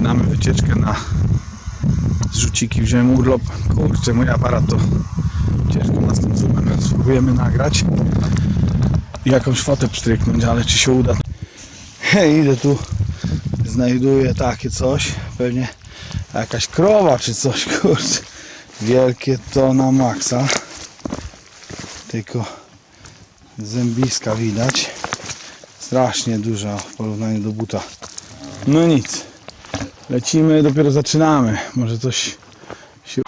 Zaczynamy wycieczkę na zrzuciki. Wziąłem urlop. Kurczę, mój aparat to ciężko nas tym zoomem. Spróbujemy nagrać i jakąś fotę pstryknąć, ale czy się uda? Hej, idę tu, znajduję takie coś, pewnie jakaś krowa czy coś, kurczę. Wielkie to na maksa. Tylko zębiska widać. Strasznie duża w porównaniu do buta. No nic. Lecimy, dopiero zaczynamy. Może coś się...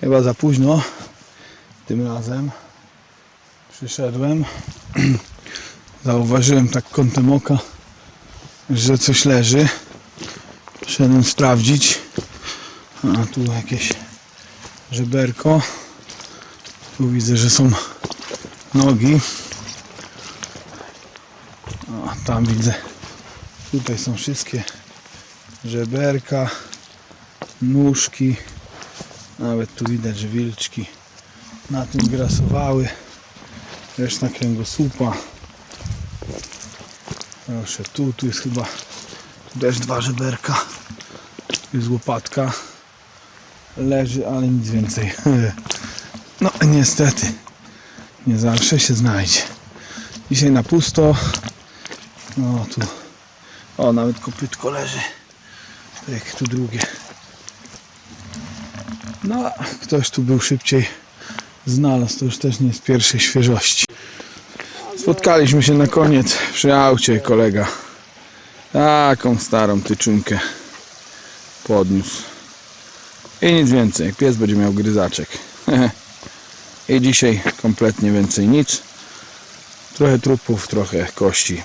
Chyba za późno tym razem przyszedłem. Zauważyłem tak kątem oka, że coś leży. Przyszedłem sprawdzić. A tu jakieś żeberko. Tu widzę, że są nogi. A tam widzę. Tutaj są wszystkie żeberka, nóżki. Nawet tu widać, wilczki na tym grasowały. Reszta kręgosłupa. Proszę, tu, tu jest chyba tu też dwa żeberka. Tu jest łopatka. Leży, ale nic więcej. No niestety, nie zawsze się znajdzie. Dzisiaj na pusto. No tu, o nawet kopytko leży. Jak tu drugie. No, ktoś tu był szybciej znalazł, to już też nie z pierwszej świeżości. Spotkaliśmy się na koniec przy aucie, kolega. Taką starą tyczunkę podniósł. I nic więcej, pies będzie miał gryzaczek. I dzisiaj kompletnie więcej nic. Trochę trupów, trochę kości.